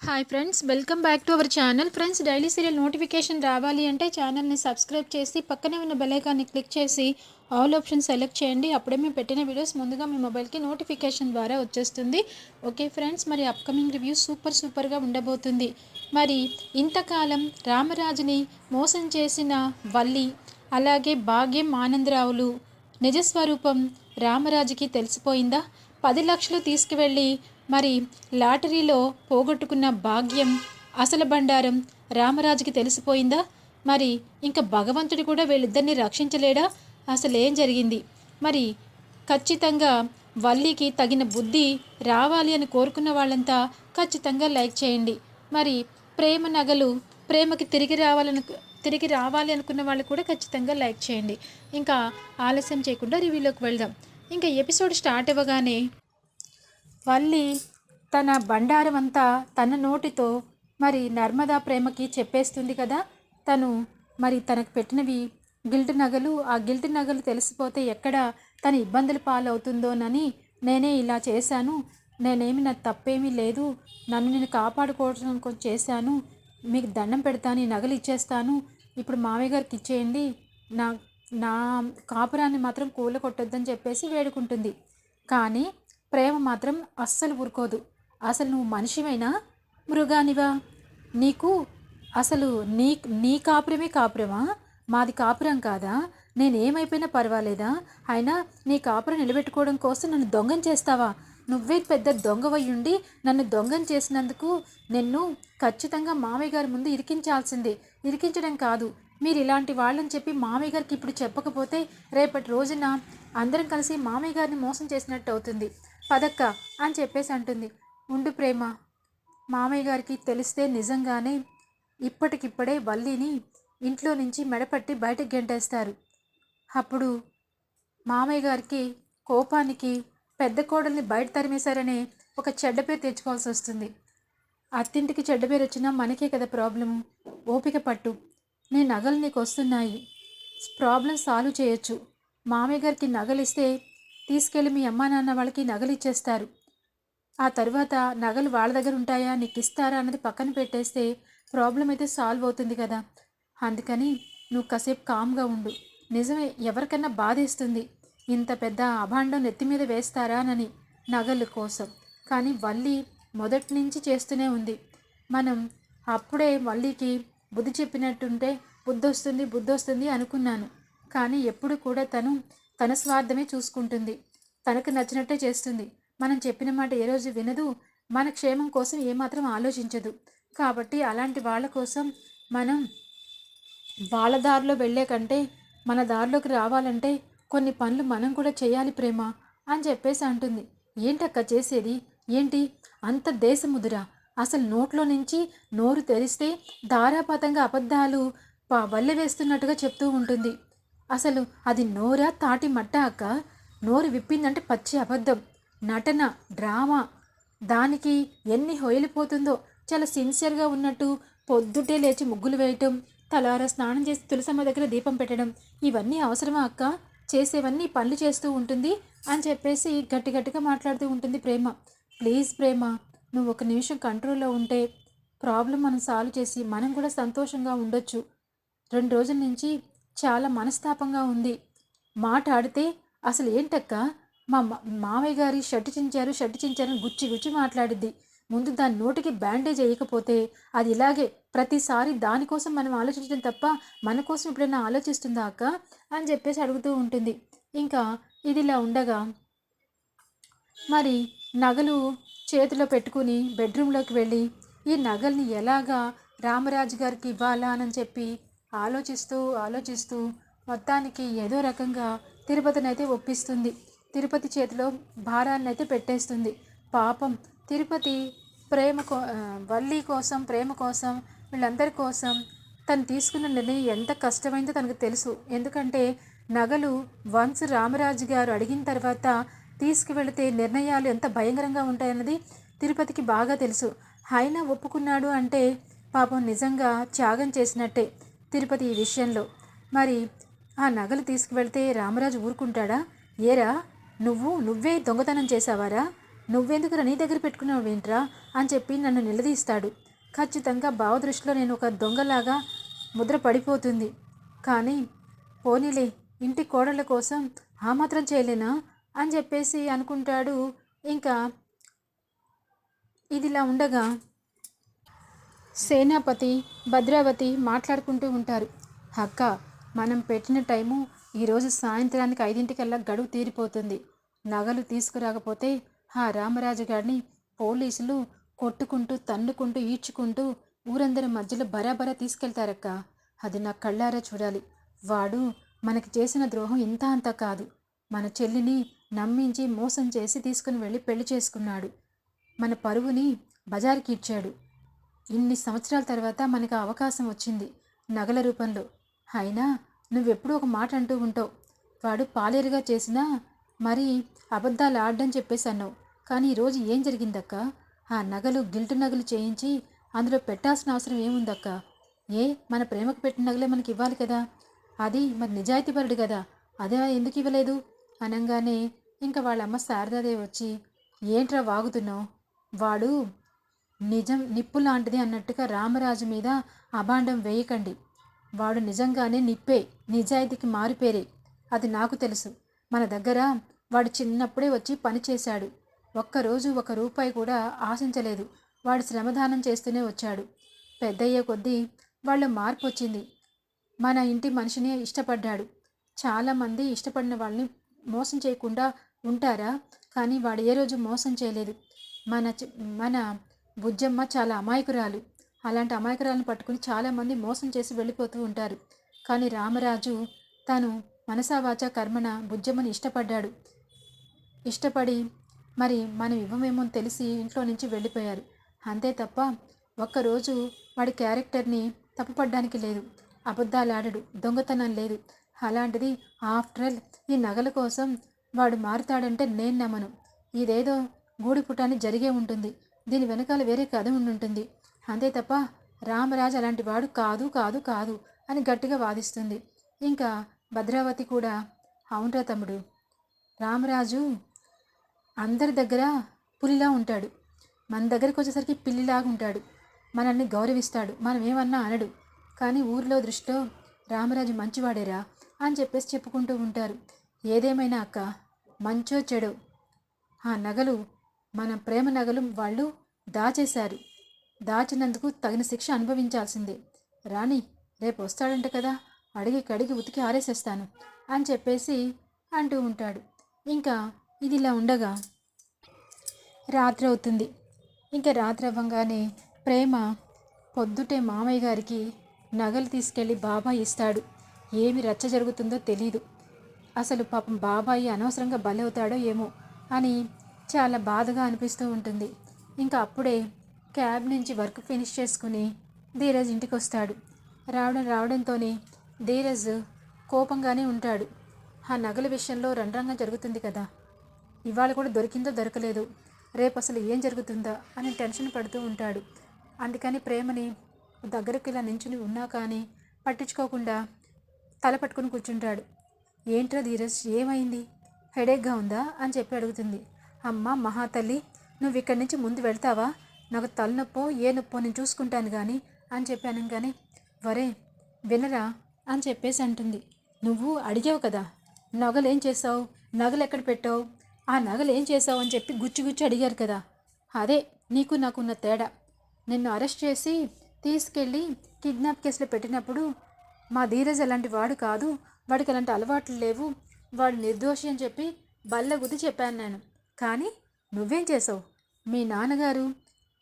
Hi friends welcome back to our channel friends daily serial notification రావాలి అంటే ఛానల్ని subscribe చేసి పక్కనే ఉన్న బెలైకాన్ని క్లిక్ చేసి ఆల్ ఆప్షన్ సెలెక్ట్ చేయండి. అప్పుడే మేము పెట్టిన వీడియోస్ ముందుగా మీ మొబైల్కి నోటిఫికేషన్ ద్వారా వచ్చేస్తుంది. ఓకే ఫ్రెండ్స్ మరి అప్కమింగ్ రివ్యూ సూపర్ సూపర్గా ఉండబోతుంది. మరి ఇంతకాలం రామరాజుని మోసం చేసిన వల్లి అలాగే భాగ్యం ఆనందరావులు నిజస్వరూపం రామరాజుకి తెలిసిపోయిందా? పది లక్షలు తీసుకువెళ్ళి మరి లాటరీలో పోగొట్టుకున్న భాగ్యం అసలు బండారం రామరాజుకి తెలిసిపోయిందా? మరి ఇంకా భగవంతుడు కూడా వీళ్ళిద్దరిని రక్షించలేడా? అసలేం జరిగింది? మరి ఖచ్చితంగా వల్లికి తగిన బుద్ధి రావాలి అని కోరుకున్న వాళ్ళంతా ఖచ్చితంగా లైక్ చేయండి. మరి ప్రేమ నగలు ప్రేమకి తిరిగి రావాలను తిరిగి రావాలి అనుకున్న వాళ్ళు కూడా ఖచ్చితంగా లైక్ చేయండి. ఇంకా ఆలస్యం చేయకుండా రివ్యూలోకి వెళ్దాం. ఇంకా ఎపిసోడ్ స్టార్ట్ అవ్వగానే వల్లి తన బండారమంతా తన నోటితో మరి నర్మదా ప్రేమకి చెప్పేస్తుంది కదా? తను మరి తనకు పెట్టినవి గిల్ట్ నగలు ఆ గిల్ట్ నగలు తెలిసిపోతే ఎక్కడ తన ఇబ్బందులు పాలవుతుందోనని నేనే ఇలా చేశాను. నేనేమి నా తప్పేమీ లేదు. నన్ను నేను కాపాడుకోవడం చేశాను. మీకు దండం పెడతాను ఈ నగలు ఇచ్చేస్తాను. ఇప్పుడు మామయ్య గారికి ఇచ్చేయండి. నా నా కాపురాన్ని మాత్రం కూల కొట్టొద్దని చెప్పేసి వేడుకుంటుంది. కానీ ప్రేమ మాత్రం అస్సలు ఊరుకోదు. అసలు నువ్వు మనిషివైనా మృగానివా? నీకు అసలు నీ నీ కాపురమే కాపురమా? మాది కాపురం కాదా? నేనేమైపోయినా పర్వాలేదా? అయినా నీ కాపురం నిలబెట్టుకోవడం కోసం నన్ను దొంగం చేస్తావా? నువ్వే పెద్ద దొంగవయ్యుండి నన్ను దొంగం చేసినందుకు నిన్ను ఖచ్చితంగా మామయ్య గారి ముందు ఇరికించాల్సిందే. ఇరికించడం కాదు. మీరు ఇలాంటి వాళ్ళని చెప్పి మామయ్య గారికి ఇప్పుడు చెప్పకపోతే రేపటి రోజున అందరం కలిసి మామయ్య గారిని మోసం చేసినట్టు అవుతుంది. పదక్క అని చెప్పేసి అంటుంది. ఉండు ప్రేమ మామయ్య గారికి తెలిస్తే నిజంగానే ఇప్పటికిప్పుడే వల్లిని ఇంట్లో నుంచి మెడపట్టి బయటకు గెంటేస్తారు. అప్పుడు మామయ్య గారికి కోపానికి పెద్ద కోడల్ని బయట తరిమేశారనే ఒక చెడ్డ పేరు తెచ్చుకోవాల్సి వస్తుంది. అత్తింటికి చెడ్డ పేరు వచ్చినా మనకే కదా ప్రాబ్లము ఓపిక పట్టు. నీ నగలు నీకు వస్తున్నాయి. ప్రాబ్లం సాల్వ్ చేయొచ్చు. మామయ్య గారికి నగలిస్తే తీసుకెళ్ళి మీ అమ్మా నాన్న వాళ్ళకి నగలు ఇచ్చేస్తారు ఆ తర్వాత నగలు వాళ్ళ దగ్గర ఉంటాయా? నీకు ఇస్తారా అన్నది పక్కన పెట్టేస్తే ప్రాబ్లం అయితే సాల్వ్ అవుతుంది కదా. అందుకని నువ్వు కాసేపు కామ్గా ఉండు. నిజమే ఎవరికన్నా బాధేస్తుంది. ఇంత పెద్ద అభాండం నెత్తి మీద వేస్తారా అని నగలు కోసం. కానీ వల్లి మొదటి నుంచి చేస్తూనే ఉంది. మనం అప్పుడే వల్లికి బుద్ధి చెప్పినట్టుంటే బుద్ధి వస్తుంది బుద్ధి వస్తుంది అనుకున్నాను. కానీ ఎప్పుడు కూడా తను తన స్వార్థమే చూసుకుంటుంది. తనకు నచ్చినట్టే చేస్తుంది. మనం చెప్పిన మాట ఏ రోజు వినదు. మన క్షేమం కోసం ఏమాత్రం ఆలోచించదు. కాబట్టి అలాంటి వాళ్ళ కోసం మనం వాళ్ళ దారిలో వెళ్ళే కంటే మన దారిలోకి రావాలంటే కొన్ని పనులు మనం కూడా చేయాలి ప్రేమ అని చెప్పేసి అంటుంది. ఏంటక్క చేసేది? ఏంటి? అంత దేశముదురా. అసలు నోట్లో నుంచి నోరు తెరిస్తే ధారాపాతంగా అబద్ధాలు వల్లె వేస్తున్నట్టుగా చెప్తూ ఉంటుంది. అసలు అది నోరా తాటి మట్ట అక్క? నోరు విప్పిందంటే పచ్చి అబద్ధం. నటన డ్రామా. దానికి ఎన్ని హొయలిపోతుందో చాలా సిన్సియర్గా ఉన్నట్టు పొద్దుటే లేచి ముగ్గులు వేయటం తలార స్నానం చేసి తులసమ్మ దగ్గర దీపం పెట్టడం ఇవన్నీ అవసరమా అక్క? చేసేవన్నీ పనులు చేస్తూ ఉంటుంది అని చెప్పేసి గట్టి గట్టిగా మాట్లాడుతూ ఉంటుంది ప్రేమ. ప్లీజ్ ప్రేమ నువ్వు ఒక నిమిషం కంట్రోల్లో ఉంటే ప్రాబ్లం మనం సాల్వ్ చేసి మనం కూడా సంతోషంగా ఉండొచ్చు. రెండు రోజుల నుంచి చాలా మనస్తాపంగా ఉంది. మాట ఆడితే అసలు ఏంటక్క? మా మామయ్య గారి షర్టు చించారు షర్టు చించారని గుచ్చి గుచ్చి మాట్లాడిద్ది. ముందు దాని నోటికి బ్యాండేజ్ వేయకపోతే అది ఇలాగే ప్రతిసారి దానికోసం మనం ఆలోచించడం తప్ప మన కోసం ఎప్పుడైనా ఆలోచిస్తుందా అక్క? అని చెప్పేసి అడుగుతూ ఉంటుంది. ఇంకా ఇది ఇలా ఉండగా మరి నగలు చేతిలో పెట్టుకుని బెడ్రూమ్లోకి వెళ్ళి ఈ నగల్ని ఎలాగా రామరాజు గారికి ఇవ్వాలా అని చెప్పి ఆలోచిస్తూ ఆలోచిస్తూ మొత్తానికి ఏదో రకంగా తిరుపతిని అయితే ఒప్పిస్తుంది. తిరుపతి చేతిలో భారాన్ని అయితే పెట్టేస్తుంది. పాపం తిరుపతి ప్రేమ కో వల్లి కోసం ప్రేమ కోసం వీళ్ళందరి కోసం తను తీసుకున్న నిర్ణయం ఎంత కష్టమైందో తనకు తెలుసు. ఎందుకంటే నగలు వన్స్ రామరాజు గారు అడిగిన తర్వాత తీసుకువెళితే నిర్ణయాలు ఎంత భయంకరంగా ఉంటాయన్నది తిరుపతికి బాగా తెలుసు. అయినా ఒప్పుకున్నాడు అంటే పాపం నిజంగా త్యాగం చేసినట్టే. తిరుపతి ఈ విషయంలో. మరి ఆ నగలు తీసుకువెళ్తే రామరాజు ఊరుకుంటాడా? ఏరా నువ్వు నువ్వే దొంగతనం చేశావారా? నువ్వెందుకురా నీ దగ్గర పెట్టుకున్నావు ఏంట్రా అని చెప్పి నన్ను నిలదీస్తాడు. ఖచ్చితంగా భావదృష్టిలో నేను ఒక దొంగలాగా ముద్ర పడిపోతుంది. కానీ పోనీలే ఇంటి కోడళ్ళ కోసం ఆ మాత్రం చేయలేనా? అని చెప్పేసి అనుకుంటాడు. ఇంకా ఇదిలా ఉండగా సేనాపతి భద్రావతి మాట్లాడుకుంటూ ఉంటారు. అక్క మనం పెట్టిన టైము ఈరోజు సాయంత్రానికి ఐదింటికల్లా గడువు తీరిపోతుంది. నగలు తీసుకురాకపోతే ఆ రామరాజు గారిని పోలీసులు కొట్టుకుంటూ తన్నుకుంటూ ఈడ్చుకుంటూ ఊరందరి మధ్యలో బరాబరా తీసుకెళ్తారక్క. అది నా కళ్ళారా చూడాలి. వాడు మనకి చేసిన ద్రోహం ఇంత అంత కాదు. మన చెల్లిని నమ్మించి మోసం చేసి తీసుకుని వెళ్ళి పెళ్ళి చేసుకున్నాడు. మన పరువుని బజారుకి ఇచ్చాడు. ఇన్ని సంవత్సరాల తర్వాత మనకు అవకాశం వచ్చింది నగల రూపంలో. అయినా నువ్వెప్పుడూ ఒక మాట అంటూ ఉంటావు. వాడు పాలేరుగా చేసినా మరి అబద్ధాలు ఆడడం చెప్పేసి అన్నావు కానీ ఈరోజు ఏం జరిగిందక్క? ఆ నగలు గిల్టు నగలు చేయించి అందులో పెట్టాల్సిన అవసరం ఏముందక్క? ఏ? మన ప్రేమకు పెట్టిన నగలే మనకి ఇవ్వాలి కదా? అది మరి నిజాయితీపరుడు కదా? అదే ఎందుకు ఇవ్వలేదు? అనగానే ఇంకా వాళ్ళ అమ్మ శారదాదేవి వచ్చి ఏంట్రా వాగుతున్నావు? వాడు నిజం నిప్పు లాంటిది అన్నట్టుగా రామరాజు మీద అభాండం వేయకండి. వాడు నిజంగానే నిప్పే నిజాయితీకి మారిపేరే. అది నాకు తెలుసు. మన దగ్గర వాడు చిన్నప్పుడే వచ్చి పనిచేశాడు ఒక్కరోజు ఒక రూపాయి కూడా ఆశించలేదు. వాడు శ్రమదానం చేస్తూనే వచ్చాడు. పెద్దయ్యే కొద్దీ వాళ్ళ మార్పు వచ్చింది. మన ఇంటి మనిషిని ఇష్టపడ్డాడు. చాలామంది ఇష్టపడిన వాళ్ళని మోసం చేయకుండా ఉంటారా? కానీ వాడు ఏ రోజు మోసం చేయలేదు. మన మన బుజ్జమ్మ చాలా అమాయకురాలు. అలాంటి అమాయకురాలను పట్టుకుని చాలామంది మోసం చేసి వెళ్ళిపోతూ ఉంటారు. కానీ రామరాజు తను మనసావాచ కర్మణ బుజ్జమ్మని ఇష్టపడ్డాడు. ఇష్టపడి మరి మనం ఇవ్వమేమో అని తెలిసి ఇంట్లో నుంచి వెళ్ళిపోయారు. అంతే తప్ప ఒక్కరోజు వాడి క్యారెక్టర్ని తప్పుపడ్డానికి లేదు. అబద్ధాలాడడు. దొంగతనం లేదు. అలాంటిది ఆఫ్టర్ ఆల్ ఈ నగల కోసం వాడు మారుతాడంటే నేను నమ్మను. ఇదేదో గూడి పుటాన్ని జరిగే ఉంటుంది. దీని వెనకాల వేరే కథ ఉండుంటుంది. అంతే తప్ప రామరాజు అలాంటి వాడు కాదు కాదు కాదు అని గట్టిగా వాదిస్తుంది. ఇంకా భద్రావతి కూడా అవునరా తమ్ముడు. రామరాజు అందరి దగ్గర పులిలా ఉంటాడు. మన దగ్గరికి వచ్చేసరికి పిల్లిలాగా ఉంటాడు. మనల్ని గౌరవిస్తాడు. మనం ఏమన్నా అనడు. కానీ ఊరిలో దృష్టిలో రామరాజు మంచివాడేరా అని చెప్పేసి చెప్పుకుంటూ ఉంటారు. ఏదేమైనా అక్క మంచో చెడో. ఆ నగలు మన ప్రేమ నగలు వాళ్ళు దాచేశారు. దాచినందుకు తగిన శిక్ష అనుభవించాల్సిందే. రాణి రేపు వస్తాడంట కదా అడిగి కడిగి ఉతికి ఆరేసేస్తాను అని చెప్పేసి అంటూ ఉంటాడు. ఇంకా ఇది ఇలా ఉండగా రాత్రి అవుతుంది. ఇంకా రాత్రి అవ్వగానే ప్రేమ పొద్దుటే మామయ్య గారికి నగలు తీసుకెళ్ళి బాబాయ్ ఇస్తాడు. ఏమి రచ్చ జరుగుతుందో తెలీదు. అసలు పాపం బాబాయి అనవసరంగా బలవుతాడో ఏమో అని చాలా బాధగా అనిపిస్తూ ఉంటుంది. ఇంకా అప్పుడే క్యాబ్ నుంచి వర్క్ ఫినిష్ చేసుకుని ధీరజ్ ఇంటికి వస్తాడు. రావడం రావడంతోనే ధీరజ్ కోపంగానే ఉంటాడు. ఆ నగల విషయంలో రండ్రంగా జరుగుతుంది కదా. ఇవాళ కూడా దొరికిందో దొరకలేదు. రేపు అసలు ఏం జరుగుతుందా అని టెన్షన్ పడుతూ ఉంటాడు. అందుకని ప్రేమని దగ్గరకు ఇలా నించుని ఉన్నా కానీ పట్టించుకోకుండా తల పట్టుకుని కూర్చుంటాడు. ఏంట్రా ధీరజ్ ఏమైంది? హెడేక్గా ఉందా? అని చెప్పి అడుగుతుంది. అమ్మ మహాతల్లి నువ్వు ఇక్కడి నుంచి ముందు వెళ్తావా? నాకు తలనొప్పో ఏ నొప్పో నేను చూసుకుంటాను కానీ అని చెప్పాను కానీ వరే వినరా అని చెప్పేసి అంటుంది. నువ్వు అడిగావు కదా నగలు ఏం చేసావు నగలు ఎక్కడ పెట్టావు? ఆ నగలు ఏం చేసావు అని చెప్పి గుచ్చి గుచ్చి అడిగారు కదా. అదే నీకు నాకున్న తేడా. నిన్ను అరెస్ట్ చేసి తీసుకెళ్ళి కిడ్నాప్ కేసులో పెట్టినప్పుడు మా ధీరజ్ అలాంటి వాడు కాదు వాడికి అలాంటి అలవాట్లు లేవు వాడు నిర్దోషి అని చెప్పి బల్ల గుద్ది చెప్పాను నేను. కానీ నువ్వేం చేసావు? మీ నాన్నగారు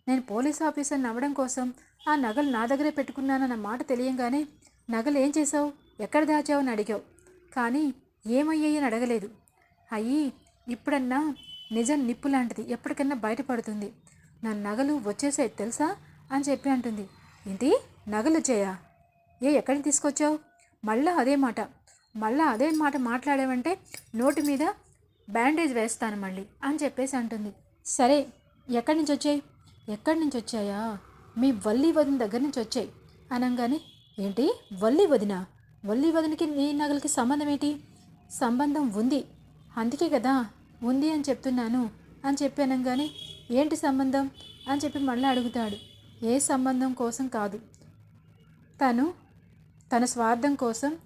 నేను పోలీస్ ఆఫీసర్ని అవ్వడం కోసం ఆ నగలు నా దగ్గరే పెట్టుకున్నానన్న మాట తెలియంగానే నగలు ఏం చేసావు? ఎక్కడ దాచావు అని అడిగావు. కానీ ఏమయ్యాయి అని అడగలేదు. అయ్యి ఇప్పుడన్నా నిజం నిప్పు లాంటిది ఎప్పటికన్నా బయటపడుతుంది. నా నగలు వచ్చేసాయి తెలుసా? అని చెప్పి అంటుంది. ఏంటి? నగలు వచ్చాయా? ఏ ఎక్కడికి తీసుకొచ్చావు? మళ్ళా అదే మాట. మళ్ళా అదే మాట మాట్లాడావంటే నోటి మీద బ్యాండేజ్ వేస్తాను మళ్ళీ అని చెప్పేసి అంటుంది. సరే ఎక్కడి నుంచి వచ్చాయి? ఎక్కడి నుంచి వచ్చాయా? మీ వల్లి వదిన దగ్గర నుంచి వచ్చాయి. అనగానే ఏంటి? వల్లి వదిన? వల్లి వదినకి నీ నగలకి సంబంధం ఏంటి? సంబంధం ఉంది. అందుకే కదా ఉంది అని చెప్తున్నాను అని చెప్పి అనగానే ఏంటి సంబంధం? అని చెప్పి మళ్ళీ అడుగుతాడు. ఏ సంబంధం కోసం కాదు. తను తన స్వార్థం కోసం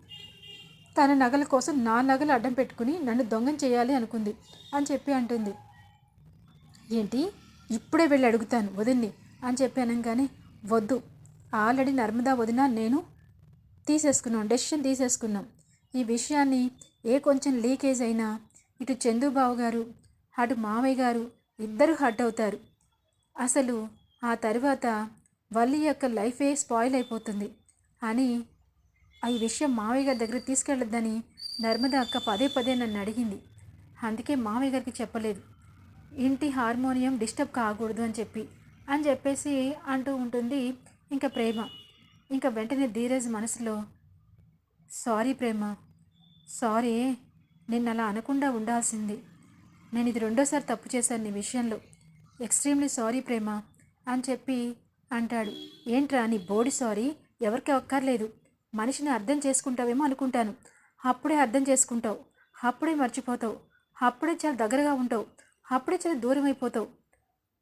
తన నగల కోసం నా నగలు అడ్డం పెట్టుకుని నన్ను దొంగం చేయాలి అనుకుంది అని చెప్పి అంటుంది. ఏంటి? ఇప్పుడే వెళ్ళి అడుగుతాను వదిన్ని అని చెప్పి అనగానే వద్దు. ఆల్రెడీ నర్మదా వదిన నేను తీసేసుకున్నాం డెసిషన్ తీసేసుకున్నాం. ఈ విషయాన్ని ఏ కొంచెం లీకేజ్ అయినా ఇటు చందుబాబు గారు అటు మావయ్య గారు ఇద్దరు హర్ట్ అవుతారు. అసలు ఆ తర్వాత వల్లి యొక్క లైఫే స్పాయిల్ అయిపోతుంది అని ఈ విషయం మావయ్య గారి దగ్గర తీసుకెళ్ళొద్దని నర్మద అక్క పదే పదే నన్ను అడిగింది. అందుకే మావయ్య గారికి చెప్పలేదు. ఇంటి హార్మోనియం డిస్టర్బ్ కాకూడదు అని చెప్పి అని చెప్పేసి అంటూ ఉంటుంది ఇంకా ప్రేమ. ఇంకా వెంటనే ధీరజ్ మనసులో సారీ ప్రేమ సారీ నేను అలా అనకుండా ఉండాల్సింది. నేను ఇది రెండోసారి తప్పు చేశాను నీ విషయంలో. ఎక్స్ట్రీమ్లీ సారీ ప్రేమ అని చెప్పి అంటాడు. ఏంట్రా నీ బోడి సారీ? ఎవరికి అక్కర్లేదు. మనిషిని అర్థం చేసుకుంటావేమో అనుకుంటాను. అప్పుడే అర్థం చేసుకుంటావు. అప్పుడే మర్చిపోతావు. అప్పుడే చాలా దగ్గరగా ఉంటావు. అప్పుడే చాలా దూరం అయిపోతావు.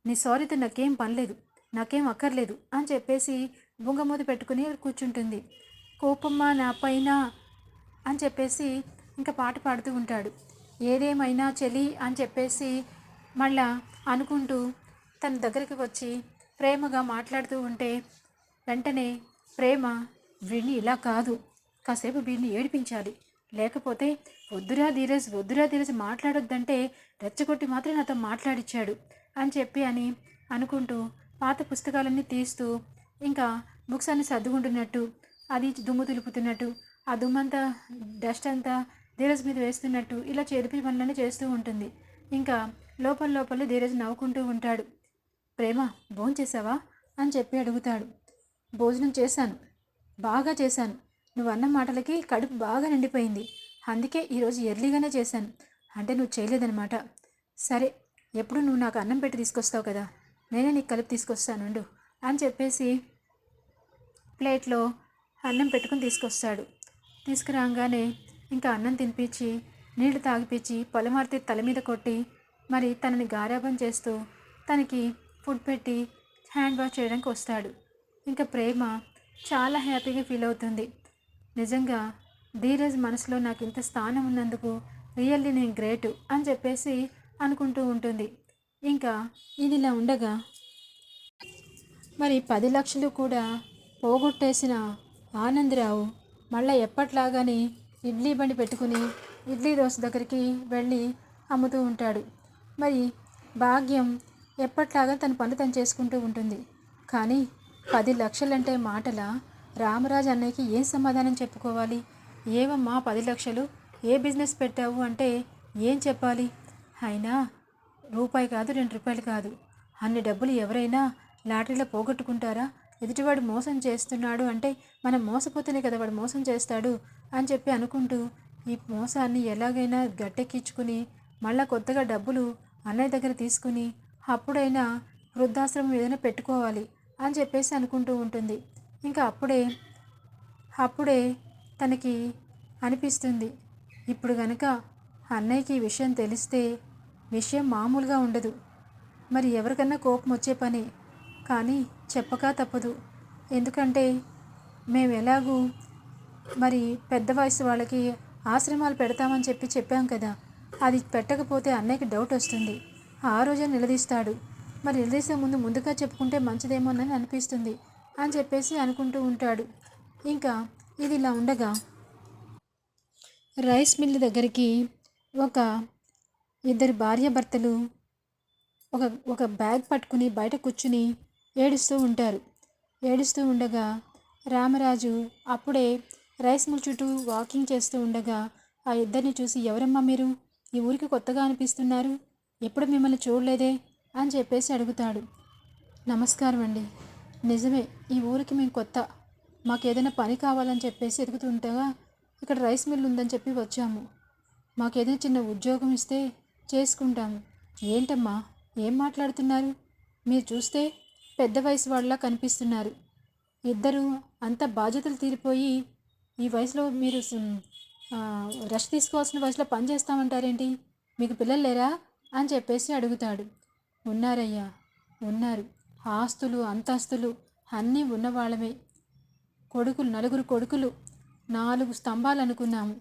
నీ సారీతో నాకేం పనిలేదు నాకేం అక్కర్లేదు అని చెప్పేసి బుంగమూత పెట్టుకుని కూర్చుంటుంది. కోపమ్మా నా పైన అని చెప్పేసి ఇంకా పాట పాడుతూ ఉంటాడు. ఏదేమైనా చెలి అని చెప్పేసి మళ్ళా అనుకుంటూ తన దగ్గరికి వచ్చి ప్రేమగా మాట్లాడుతూ ఉంటే వెంటనే ప్రేమ వీడిని ఇలా కాదు. కాసేపు వీడిని ఏడిపించాలి. లేకపోతే వద్దురా ధీరజ్ వద్దురా ధీరజ్ మాట్లాడొద్దంటే రెచ్చగొట్టి మాత్రం నాతో మాట్లాడిచ్చాడు అని చెప్పి అని అనుకుంటూ పాత పుస్తకాలన్నీ తీస్తూ ఇంకా బుక్స్ అన్ని సర్దుకుంటున్నట్టు అది దుమ్ము తులుపుతున్నట్టు ఆ దుమ్మంతా డస్ట్ అంతా ధీరజ్ మీద వేస్తున్నట్టు ఇలా చేరిపి పనులన్నీ చేస్తూ ఉంటుంది. ఇంకా లోపల లోపల ధీరజ్ నవ్వుకుంటూ ఉంటాడు. ప్రేమ భోజనం చేసావా అని చెప్పి అడుగుతాడు. భోజనం చేశాను. బాగా చేశాను. నువ్వు అన్న మాటలకి కడుపు బాగా నిండిపోయింది. అందుకే ఈరోజు ఎర్లీగానే చేశాను. అంటే నువ్వు చేయలేదనమాట సరే ఎప్పుడు నువ్వు నాకు అన్నం పెట్టి తీసుకొస్తావు కదా? నేనే నీకు కలిపి తీసుకొస్తానుండు అని చెప్పేసి ప్లేట్లో అన్నం పెట్టుకుని తీసుకొస్తాడు. తీసుకురాగానే ఇంకా అన్నం తినిపించి నీళ్ళు తాగిపించి పొలమార్తె తల మీద కొట్టి మరి తనని గారాబం చేస్తూ తనకి ఫుడ్ పెట్టి హ్యాండ్ వాష్ చేయడానికి వస్తాడు. ఇంకా ప్రేమ చాలా హ్యాపీగా ఫీల్ అవుతుంది. నిజంగా ధీరజ్ మనసులో నాకు ఇంత స్థానం ఉన్నందుకు రియల్లీ నేను గ్రేటు అని చెప్పేసి అనుకుంటూ ఉంటుంది. ఇంకా ఇది ఇలా ఉండగా మరి పది లక్షలు కూడా పోగొట్టేసిన ఆనందరావు మళ్ళీ ఎప్పట్లాగానే ఇడ్లీ బండి పెట్టుకుని ఇడ్లీ దోశ దగ్గరికి వెళ్ళి అమ్ముతూ ఉంటాడు. మరి భాగ్యం ఎప్పట్లాగా తన పనులు తను చేసుకుంటూ ఉంటుంది. కానీ పది లక్షలంటే మాటల? రామరాజు అన్నయ్యకి ఏం సమాధానం చెప్పుకోవాలి? ఏమమ్మా పది లక్షలు? ఏ బిజినెస్ పెట్టావు అంటే ఏం చెప్పాలి? అయినా రూపాయి కాదు రెండు రూపాయలు కాదు. అన్ని డబ్బులు ఎవరైనా లాటరీలో పోగొట్టుకుంటారా? ఎదుటివాడు మోసం చేస్తున్నాడు అంటే మనం మోసపోతేనే కదా వాడు మోసం చేస్తాడు అని చెప్పి అనుకుంటూ ఈ మోసాన్ని ఎలాగైనా గట్టెక్కించుకుని మళ్ళా కొత్తగా డబ్బులు అన్నయ్య దగ్గర తీసుకుని అప్పుడైనా వృద్ధాశ్రమం ఏదైనా పెట్టుకోవాలి. అని చెప్పేసి అనుకుంటూ ఉంటుంది. ఇంకా అప్పుడే అప్పుడే తనకి అనిపిస్తుంది. ఇప్పుడు గనక అన్నయ్యకి ఈ విషయం తెలిస్తే విషయం మామూలుగా ఉండదు. మరి ఎవరికన్నా కోపం వచ్చే పని. కానీ చెప్పక తప్పదు. ఎందుకంటే మేము ఎలాగూ మరి పెద్ద వయసు వాళ్ళకి ఆశ్రమాలు పెడతామని చెప్పి చెప్పాం కదా. అది పెట్టకపోతే అన్నయ్యకి డౌట్ వస్తుంది. ఆ రోజే నిలదీస్తాడు. మరి నిలదీసే ముందు ముందుగా చెప్పుకుంటే మంచిదేమోనని అనిపిస్తుంది అని చెప్పేసి అనుకుంటూ ఉంటాడు. ఇంకా ఇది ఇలా ఉండగా రైస్ మిల్ దగ్గరికి ఒక ఇద్దరు భార్యాభర్తలు ఒక ఒక బ్యాగ్ పట్టుకుని బయట కూర్చుని ఏడుస్తూ ఉంటారు. ఏడుస్తూ ఉండగా రామరాజు అప్పుడే రైస్ మిల్ చుట్టూ వాకింగ్ చేస్తూ ఉండగా ఆ ఇద్దరిని చూసి ఎవరమ్మా మీరు? ఈ ఊరికి కొత్తగా అనిపిస్తున్నారు. ఎప్పుడు మిమ్మల్ని చూడలేదే? అని చెప్పేసి అడుగుతాడు. నమస్కారం అండి. నిజమే ఈ ఊరికి మేము కొత్త మాకు ఏదైనా పని కావాలని చెప్పేసి ఎదుగుతుంటగా ఇక్కడ రైస్ మిల్ ఉందని చెప్పి వచ్చాము. మాకు ఏదైనా చిన్న ఉద్యోగం ఇస్తే చేసుకుంటాము. ఏంటమ్మా ఏం మాట్లాడుతున్నారు? మీరు చూస్తే పెద్ద వయసు వాళ్ళలా కనిపిస్తున్నారు. ఇద్దరు అంత బాధ్యతలు తీరిపోయి ఈ వయసులో మీరు రెస్ట్ తీసుకోవాల్సిన వయసులో పని చేస్తామంటారేంటి? మీకు పిల్లలు లేరా? అని చెప్పేసి అడుగుతాడు. ఉన్నారయ్యా ఉన్నారు. ఆస్తులు అంతస్తులు అన్నీ ఉన్నవాళ్ళమే. కొడుకులు నలుగురు కొడుకులు నాలుగు స్తంభాలు అనుకున్నాము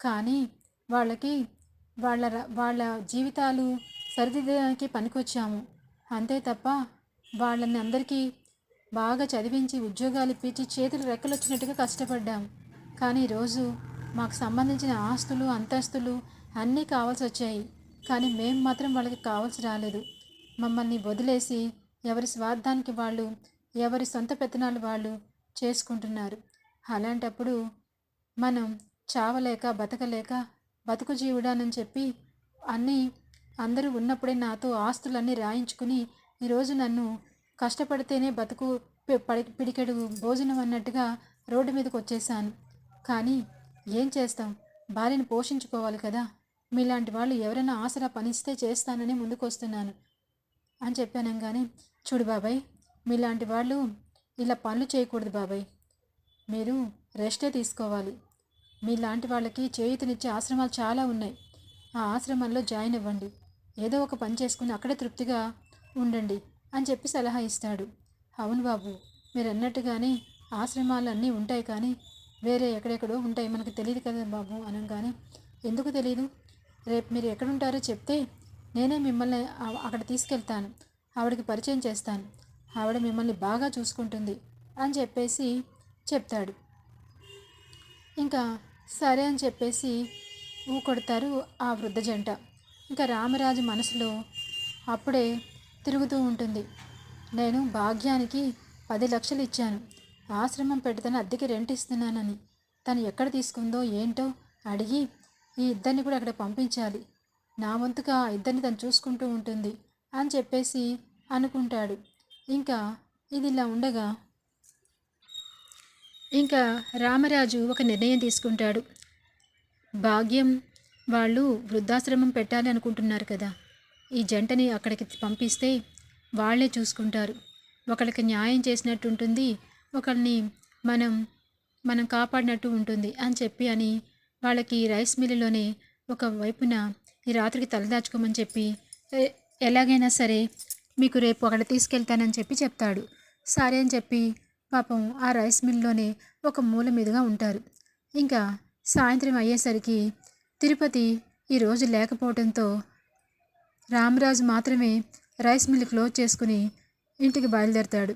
కానీ వాళ్ళకి వాళ్ళ వాళ్ళ జీవితాలు సరిదిద్దడానికి పనికొచ్చాము. అంతే తప్ప వాళ్ళని అందరికీ బాగా చదివించి ఉద్యోగాలు ఇప్పించి చేతులు రెక్కలు వచ్చినట్టుగా కష్టపడ్డాము కానీ ఈరోజు మాకు సంబంధించిన ఆస్తులు అంతస్తులు అన్నీ కావాల్సి వచ్చాయి కానీ మేము మాత్రం వాళ్ళకి కావాల్సి రాలేదు. మమ్మల్ని వదిలేసి ఎవరి స్వార్థానికి వాళ్ళు ఎవరి సొంత పెత్తనాలు వాళ్ళు చేసుకుంటున్నారు. అలాంటప్పుడు మనం చావలేక బతకలేక బతుకు జీవుడానని చెప్పి అన్నీ అందరూ ఉన్నప్పుడే నాతో ఆస్తులన్నీ రాయించుకుని ఈరోజు నన్ను కష్టపడితేనే బతుకు పడి- పిడికెడు భోజనం అన్నట్టుగా రోడ్డు మీదకి వచ్చేసాను కానీ ఏం చేస్తాం? భార్యను పోషించుకోవాలి కదా. మీలాంటి వాళ్ళు ఎవరైనా ఆసరా పనిస్తే చేస్తానని ముందుకొస్తున్నాను. అని చెప్పాను కానీ చూడు బాబాయ్ మీలాంటి వాళ్ళు ఇలా పనులు చేయకూడదు బాబాయ్. మీరు రెస్టే తీసుకోవాలి. మీలాంటి వాళ్ళకి చేయూతనిచ్చే ఆశ్రమాలు చాలా ఉన్నాయి. ఆ ఆశ్రమాల్లో జాయిన్ అవ్వండి. ఏదో ఒక పని చేసుకుని అక్కడే తృప్తిగా ఉండండి అని చెప్పి సలహా ఇస్తాడు. అవును బాబు మీరు అన్నట్టుగానే ఆశ్రమాలు అన్నీ ఉంటాయి కానీ వేరే ఎక్కడెక్కడో ఉంటాయి. మనకు తెలియదు కదా బాబు అనగానే ఎందుకు తెలియదు రేపు మీరు ఎక్కడుంటారో చెప్తే నేనే మిమ్మల్ని అక్కడ తీసుకెళ్తాను. ఆవిడకి పరిచయం చేస్తాను. ఆవిడ మిమ్మల్ని బాగా చూసుకుంటుంది అని చెప్పేసి చెప్తాడు. ఇంకా సరే అని చెప్పేసి ఊ కొడతారు ఆ వృద్ధ జంట. ఇంకా రామరాజు మనసులో అప్పుడే తిరుగుతూ ఉంటుంది. నేను భాగ్యానికి పది లక్షలు ఇచ్చాను. ఆశ్రమం పెడితేనే అద్దెకి రెంట్ ఇస్తున్నానని. తను ఎక్కడ తీసుకుందో ఏంటో అడిగి ఈ ఇద్దరిని కూడా అక్కడ పంపించాలి. నా వంతుగా ఇద్దరిని తను చూసుకుంటూ ఉంటుంది అని చెప్పేసి అనుకుంటాడు. ఇంకా ఇది ఇలా ఉండగా ఇంకా రామరాజు ఒక నిర్ణయం తీసుకుంటాడు. భాగ్యం వాళ్ళు వృద్ధాశ్రమం పెట్టాలి అనుకుంటున్నారు కదా. ఈ జంటని అక్కడికి పంపిస్తే వాళ్ళే చూసుకుంటారు. ఒకళ్ళకి న్యాయం చేసినట్టు ఉంటుంది ఒకళ్ళని మనం మనం కాపాడినట్టు ఉంటుంది అని చెప్పి అని వాళ్ళకి రైస్ మిల్లులోనే ఒక వైపున ఈ రాత్రికి తలదాచుకోమని చెప్పి ఎలాగైనా సరే మీకు రేపు అక్కడ తీసుకెళ్తానని చెప్పి చెప్తాడు. సరే అని చెప్పి పాపం ఆ రైస్ మిల్లోనే ఒక మూల మీదుగా ఉంటారు. ఇంకా సాయంత్రం అయ్యేసరికి తిరుపతి ఈరోజు లేకపోవడంతో రామరాజు మాత్రమే రైస్ మిల్ క్లోజ్ చేసుకుని ఇంటికి బయలుదేరతాడు.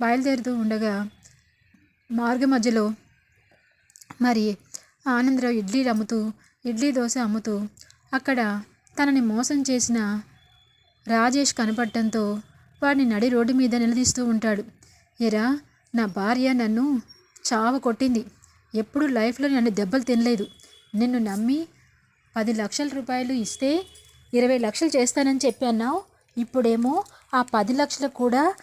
బయలుదేరుతూ ఉండగా మార్గ మధ్యలో మరి ఆనందరావు ఇడ్లీలు అమ్ముతూ ఇడ్లీ దోశ అమ్ముతూ అక్కడ తనని మోసం చేసిన రాజేష్ కనపడటంతో వాడిని నడి రోడ్డు మీద నిలదీస్తూ ఉంటాడు. ఎరా నా భార్య నన్ను చావ కొట్టింది. ఎప్పుడు లైఫ్లో నన్ను దెబ్బలు తినలేదు. నిన్ను నమ్మి పది లక్షల రూపాయలు ఇస్తే ఇరవై లక్షలు చేస్తానని చెప్పి అన్నావు. ఇప్పుడేమో ఆ పది లక్షలు కూడా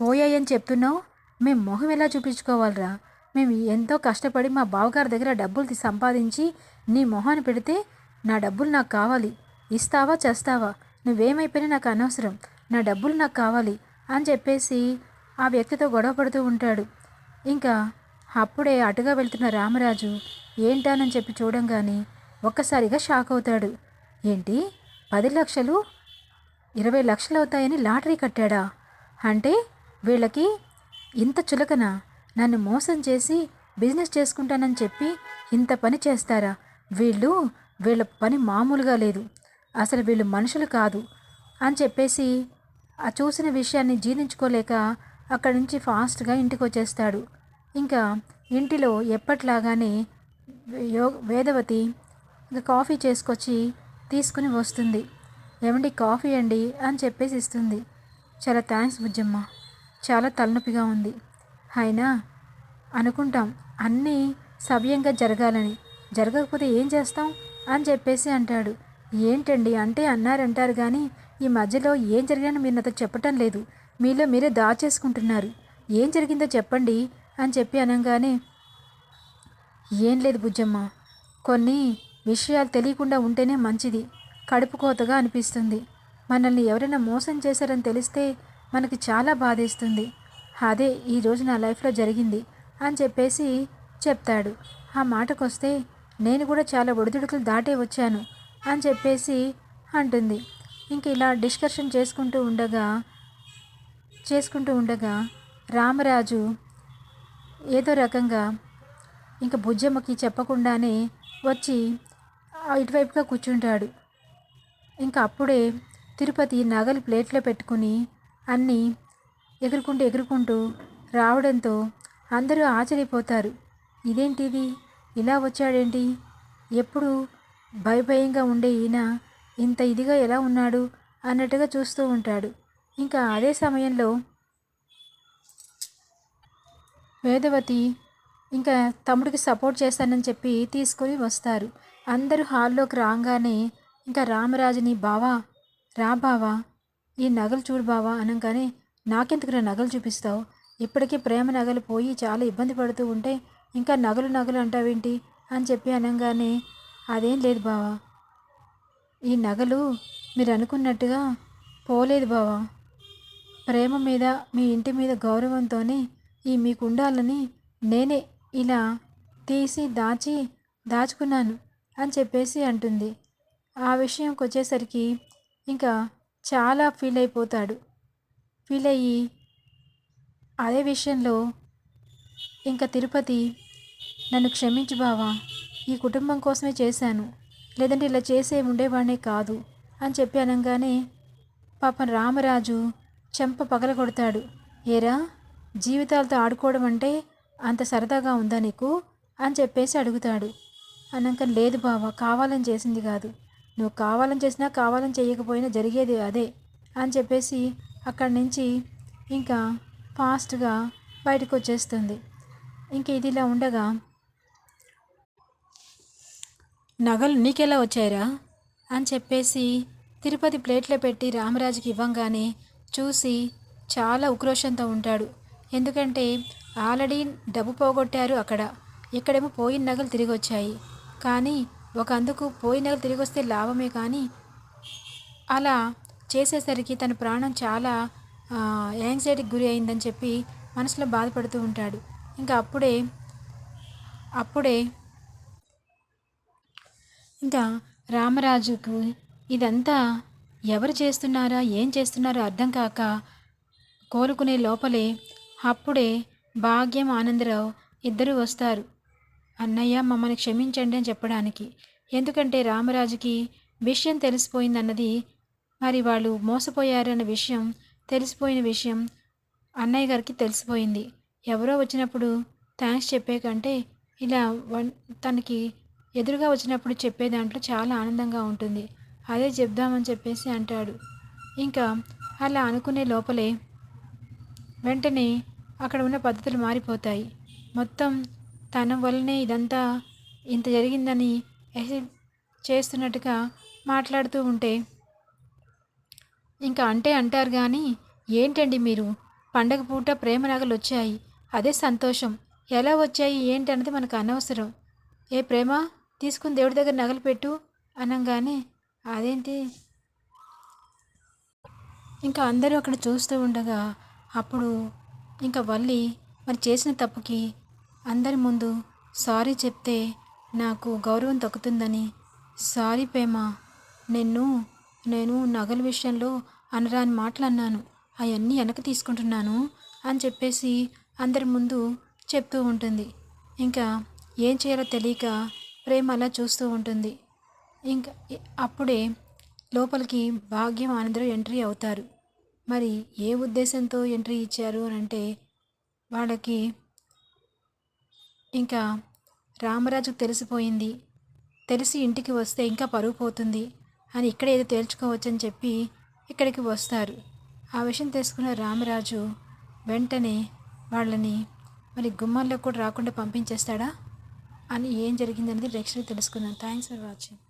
పోయాయని చెప్తున్నావు. మేము మొహం ఎలా చూపించుకోవాలిరా? మేము ఎంతో కష్టపడి మా బావగారి దగ్గర డబ్బులు సంపాదించి నీ మొహాన్ని పెడితే నా డబ్బులు నాకు కావాలి. ఇస్తావా చేస్తావా? నువ్వేమైపోయినా నాకు అనవసరం. నా డబ్బులు నాకు కావాలి అని చెప్పేసి ఆ వ్యక్తితో గొడవ పడుతూ ఉంటాడు. ఇంకా అప్పుడే అటుగా వెళ్తున్న రామరాజు ఏంటానని చెప్పి చూడంగానే ఒక్కసారిగా షాక్ అవుతాడు. ఏంటి? పది లక్షలు ఇరవై లక్షలు అవుతాయని లాటరీ కట్టాడా? అంటే వీళ్ళకి ఇంత చులకన నన్ను మోసం చేసి బిజినెస్ చేసుకుంటానని చెప్పి ఇంత పని చేస్తారా? వీళ్ళు వీళ్ళ పని మామూలుగా లేదు. అసలు వీళ్ళు మనుషులు కాదు అని చెప్పేసి ఆ చూసిన విషయాన్ని జీర్ణించుకోలేక అక్కడి నుంచి ఫాస్ట్గా ఇంటికి వచ్చేస్తాడు ఇంకా ఇంటిలో ఎప్పట్లాగానే యో వేదవతి ఇంకా కాఫీ చేసుకొచ్చి తీసుకుని వస్తుంది. ఏమండి కాఫీ అండి అని చెప్పేసి ఇస్తుంది. చాలా థ్యాంక్స్ బుజ్జమ్మ. చాలా తలనొప్పిగా ఉంది. అయినా అనుకుంటాం అన్నీ సవ్యంగా జరగాలని. జరగకపోతే ఏం చేస్తాం? అని చెప్పేసి అంటాడు. ఏంటండి? అంటే అన్నారంటారు కానీ ఈ మధ్యలో ఏం జరిగినా మీరు నాతో చెప్పటం లేదు. మీలో మీరే దాచేసుకుంటున్నారు. ఏం జరిగిందో చెప్పండి అని చెప్పి అనగానే ఏం లేదు బుజ్జమ్మ. కొన్ని విషయాలు తెలియకుండా ఉంటేనే మంచిది. కడుపు కోతగా అనిపిస్తుంది. మనల్ని ఎవరైనా మోసం చేశారని తెలిస్తే మనకి చాలా బాధేస్తుంది. అదే ఈరోజు నా లైఫ్లో జరిగింది అని చెప్పేసి చెప్తాడు. ఆ మాటకొస్తే నేను కూడా చాలా ఒడిదుడుకులు దాటే వచ్చాను అని చెప్పేసి అంటుంది. ఇంక ఇలా డిస్కషన్ చేసుకుంటూ ఉండగా చేసుకుంటూ ఉండగా రామరాజు ఏదో రకంగా ఇంక బుజ్జమ్మకి చెప్పకుండానే వచ్చి ఇటువైపుగా కూర్చుంటాడు. ఇంకా అప్పుడే తిరుపతి నగలు ప్లేట్లో పెట్టుకుని అన్నీ ఎగురుకుంటూ ఎగురుకుంటూ రావడంతో అందరూ ఆశ్చర్యపోతారు. ఇదేంటిది? ఇలా వచ్చాడేంటి? ఎప్పుడు? భయభయంగా ఉండే ఈయన ఇంత ఇదిగా ఎలా ఉన్నాడు? అన్నట్టుగా చూస్తూ ఉంటాడు. ఇంకా అదే సమయంలో వేదవతి ఇంకా తమ్ముడికి సపోర్ట్ చేస్తానని చెప్పి తీసుకొని వస్తారు. అందరూ హాల్లోకి రాగానే ఇంకా రామరాజుని బావా రా బావా ఈ నగలు చూడు బావా అనగానే నాకెందుకు నగలు చూపిస్తావు? ఇప్పటికీ ప్రేమ నగలు పోయి చాలా ఇబ్బంది పడుతూ ఉంటే ఇంకా నగలు నగలు అంటావేంటి? అని చెప్పి అనగానే అదేం లేదు బావా. ఈ నగలు మీరు అనుకున్నట్టుగా పోలేదు బావా. ప్రేమ మీద మీ ఇంటి మీద గౌరవంతోనే ఈ మీకు ఉండాలని నేనే ఇలా తీసి దాచి దాచుకున్నాను అని చెప్పేసి అంటుంది. ఆ విషయంకి వచ్చేసరికి ఇంకా చాలా ఫీల్ అయిపోతాడు. ఫీల్ అయ్యి అదే విషయంలో ఇంకా తిరుపతి నన్ను క్షమించు బావా. ఈ కుటుంబం కోసమే చేశాను. లేదంటే ఇలా చేసే ఉండేవాడినే కాదు అని చెప్పి అనగానే పాపం రామరాజు చెంప పగల కొడతాడు ఏరా జీవితాలతో ఆడుకోవడం అంటే అంత సరదాగా ఉందా నీకు? అని చెప్పేసి అడుగుతాడు. అన్నాక లేదు బావ కావాలని చేసింది కాదు. నువ్వు కావాలని చేసినా కావాలని చేయకపోయినా జరిగేది అదే అని చెప్పేసి అక్కడి నుంచి ఇంకా ఫాస్ట్గా బయటకు వచ్చేస్తుంది. ఇంక ఇదిలా ఉండగా నగలు నీకెలా వచ్చాయిరా? అని చెప్పేసి తిరుపతి ప్లేట్లో పెట్టి రామరాజుకి ఇవ్వంగానే చూసి చాలా ఉక్రోషంతో ఉంటాడు. ఎందుకంటే ఆల్రెడీ డబ్బు పోగొట్టారు అక్కడ. ఇక్కడేమో పోయిన నగలు తిరిగి వచ్చాయి కానీ ఒక అందుకు పోయిన నగలు తిరిగి వస్తే లాభమే కానీ అలా చేసేసరికి తన ప్రాణం చాలా యాంగ్జైటీకి గురి అయిందని చెప్పి మనసులో బాధపడుతూ ఉంటాడు. ఇంకా అప్పుడే అప్పుడే ఇంకా రామరాజుకు ఇదంతా ఎవరు చేస్తున్నారా? ఏం చేస్తున్నారో అర్థం కాక కోలుకునే లోపలే అప్పుడే భాగ్యం ఆనందరావు ఇద్దరు వస్తారు. అన్నయ్య మమ్మల్ని క్షమించండి అని చెప్పడానికి. ఎందుకంటే రామరాజుకి విషయం తెలిసిపోయిందన్నది మరి వాళ్ళు మోసపోయారన్న విషయం తెలిసిపోయిన విషయం అన్నయ్య గారికి తెలిసిపోయింది. ఎవరో వచ్చినప్పుడు థ్యాంక్స్ చెప్పే కంటే ఇలా వన్ తనకి ఎదురుగా వచ్చినప్పుడు చెప్పే దాంట్లో చాలా ఆనందంగా ఉంటుంది. అదే చెప్దామని చెప్పేసి అంటాడు. ఇంకా అలా అనుకునే లోపలే వెంటనే అక్కడ ఉన్న పద్ధతులు మారిపోతాయి. మొత్తం తన వల్లనే ఇదంతా ఇంత జరిగిందని చేస్తున్నట్టుగా మాట్లాడుతూ ఉంటే ఇంకా అంటే అంటారు కానీ ఏంటండి మీరు? పండగ పూట ప్రేమ నగలు వచ్చాయి. అదే సంతోషం. ఎలా వచ్చాయి? ఏంటన్నది మనకు అనవసరం. ఏ ప్రేమ? తీసుకుని దేవుడి దగ్గర నగలు పెట్టు అనగానే అదేంటి? ఇంకా అందరూ అక్కడ చూస్తూ ఉండగా అప్పుడు ఇంకా వల్లి మరి చేసిన తప్పుకి అందరి ముందు సారీ చెప్తే నాకు గౌరవం తగ్గుతుందని సారీ ప్రేమ నిన్ను నేను నగల విషయంలో అనరాని మాటలు అన్నాను అవన్నీ వెనక తీసుకుంటున్నాను అని చెప్పేసి అందరి ముందు చెప్తూ ఉంటుంది. ఇంకా ఏం చేయాలో తెలియక ప్రేమ అలా చూస్తూ ఉంటుంది. ఇంకా అప్పుడే లోపలికి భాగ్యం ఆనందరూ ఎంట్రీ అవుతారు. మరి ఏ ఉద్దేశంతో ఎంట్రీ ఇచ్చారు అని అంటే వాళ్ళకి ఇంకా రామరాజుకు తెలిసిపోయింది. తెలిసి ఇంటికి వస్తే ఇంకా పరుగు పోతుంది అని ఇక్కడ ఏదో తేల్చుకోవచ్చని చెప్పి ఇక్కడికి వస్తారు. ఆ విషయం తెలుసుకున్న రామరాజు వెంటనే వాళ్ళని మరి గుమ్మాల్లో కూడా రాకుండా పంపించేస్తాడా? అని ఏం జరిగిందనేది నెక్స్ట్ తెలుసుకుందాం. Thanks for watching